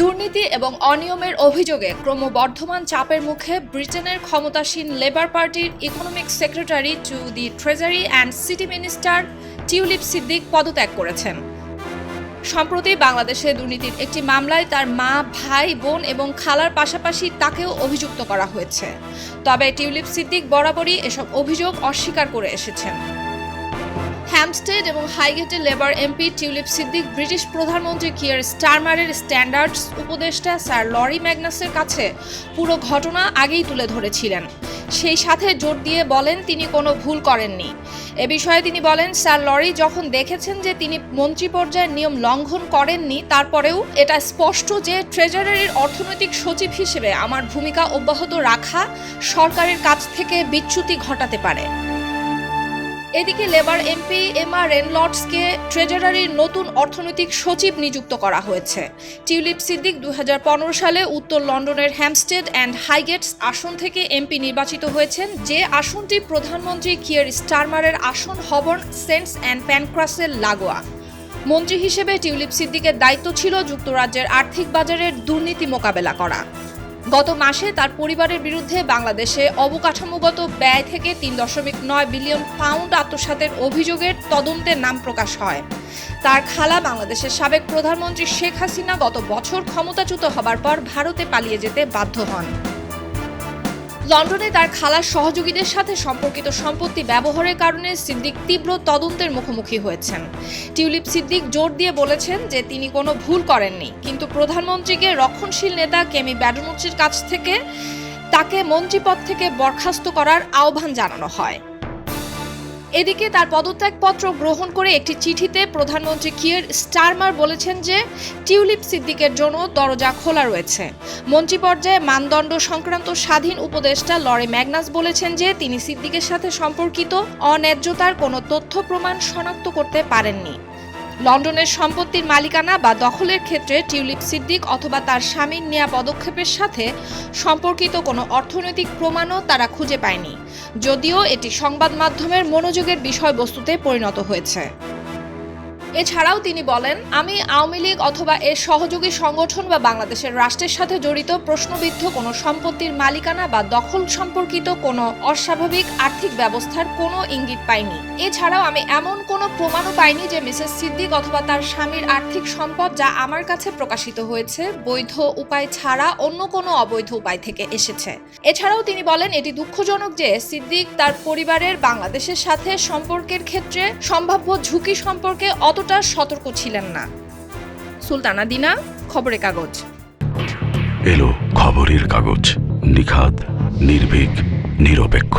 দুর্নীতি এবং অনিয়মের অভিযোগে ক্রমবর্ধমান চাপের মুখে ব্রিটেনের ক্ষমতাসীন লেবার পার্টির economic secretary to the treasury and city minister Tulip Siddiq পদত্যাগ করেছেন। সম্প্রতি বাংলাদেশে দুর্নীতির একটি মামলায় তার মা, ভাই, বোন এবং খালার পাশাপাশি তাকেও অভিযুক্ত করা হয়েছে। তবে টিউলিপ সিদ্দিক বরাবরই এসব অভিযোগ অস্বীকার করে এসেছেন। হ্যামস্টেড এবং হাইগেটের Labour MP Tulip Siddiq, British প্রধানমন্ত্রী কিয়ার স্টারমারের স্ট্যান্ডার্ডস উপদেষ্টা স্যার লরি ম্যাগনাসের কাছে পুরো ঘটনা আগেই তুলে ধরেছিলেন। সেই সাথে জোর দিয়ে বলেন তিনি কোনো ভুল করেননি। এ বিষয়ে তিনি বলেন, স্যার লরি যখন দেখেছেন যে তিনি মন্ত্রী পর্যায়ের নিয়ম লঙ্ঘন করেননি, তারপরেও এটা স্পষ্ট যে ট্রেজারারির অর্থনৈতিক সচিব হিসেবে আমার ভূমিকা অব্যাহত রাখা সরকারের কাছ থেকে বিচ্যুতি ঘটাতে পারে। এদিকে লেবার এমপি এমা রেনলটসকে ট্রেজারারির নতুন অর্থনৈতিক সচিব নিযুক্ত করা হয়েছে। টিউলিপ সিদ্দিক দু হাজার পনেরো সালে উত্তর লন্ডনের হ্যামস্টেড অ্যান্ড হাইগেটস আসন থেকে এমপি নির্বাচিত হয়েছেন। যে আসনটি প্রধানমন্ত্রী কিয়ার স্টারমারের আসন হবর্ন, সেন্টস অ্যান্ড প্যানক্রাসের লাগোয়া। মন্ত্রী হিসেবে টিউলিপ সিদ্দিকের দায়িত্ব ছিল যুক্তরাজ্যের আর্থিক বাজারের দুর্নীতি মোকাবেলা করা। গত মাসে তার পরিবারের বিরুদ্ধে বাংলাদেশে অবকাঠামোগত ব্যয় থেকে তিন দশমিক নয় বিলিয়ন পাউন্ড আত্মসাতের অভিযোগের তদন্তের নাম প্রকাশ হয়। তার খালা বাংলাদেশের সাবেক প্রধানমন্ত্রী শেখ হাসিনা গত বছর ক্ষমতাচ্যুত হবার পর ভারতে পালিয়ে যেতে বাধ্য হন। লন্ডনে তার খালার সহযোগীদের সাথে সম্পর্কিত সম্পত্তি ব্যবহারের কারণে সিদ্দিক তীব্র তদন্তের মুখোমুখি হয়েছেন। টিউলিপ সিদ্দিক জোর দিয়ে বলেছেন যে তিনি কোনো ভুল করেননি, কিন্তু প্রধানমন্ত্রীকে রক্ষণশীল নেতা কেমি ব্যাডমুচির কাছ থেকে তাকে মন্ত্রীপদ থেকে বরখাস্ত করার আহ্বান জানানো হয়। এদিকে তার পদত্যাগপত্র গ্রহণ করে একটি চিঠিতে প্রধানমন্ত্রী কিয়ের স্টারমার বলেছেন যে, টিউলিপ সিদ্দিকের জন্য দরজা খোলা রয়েছে। মন্ত্রী পর্যায়ে মানদণ্ড সংক্রান্ত স্বাধীন উপদেষ্টা লরে ম্যাগনাস বলেছেন যে, তিনি সিদ্দিকের সাথে সম্পর্কিত, অন্যায্যতার কোনো তথ্য প্রমাণ শনাক্ত করতে পারেননি। লন্ডনের সম্পত্তির মালিকানা বা দখলের ক্ষেত্রে টিউলিপ সিদ্দিক অথবা তার স্বামীর নেয়া পদক্ষেপের সাথে সম্পর্কিত কোনো অর্থনৈতিক প্রমাণও তারা খুঁজে পায়নি, যদিও এটি সংবাদ মাধ্যমের মনোযোগের বিষয়বস্তুতে পরিণত হয়েছে। এছাড়াও তিনি বলেন, আমি আওয়ামী লীগ অথবা এর সহযোগী সংগঠন বা বাংলাদেশের রাষ্ট্রের সাথে জড়িত, প্রশ্নবিদ্ধ কোনো সম্পত্তির মালিকানা বা দখল সম্পর্কিত কোনো অস্বাভাবিক আর্থিক ব্যবস্থার কোনো ইঙ্গিত পাইনি। এছাড়াও আমি এমন কোনো প্রমাণও পাইনি যে মিসেস সিদ্দিক অথবা তার স্বামীর আর্থিক সম্পদ যা আমার কাছে প্রকাশিত হয়েছে, বৈধ উপায় ছাড়া অন্য কোনো অবৈধ উপায় থেকে এসেছে। এছাড়াও তিনি বলেন, এটি দুঃখজনক যে সিদ্দিক তার পরিবারের বাংলাদেশের সাথে সম্পর্কের ক্ষেত্রে সম্ভাব্য ঝুঁকি সম্পর্কে অতটা সতর্ক ছিলেন না। সুলতানা দিনা খবরের কাগজ। এলো খবরের কাগজ। নিখাদ নির্ভীক নিরপেক্ষ।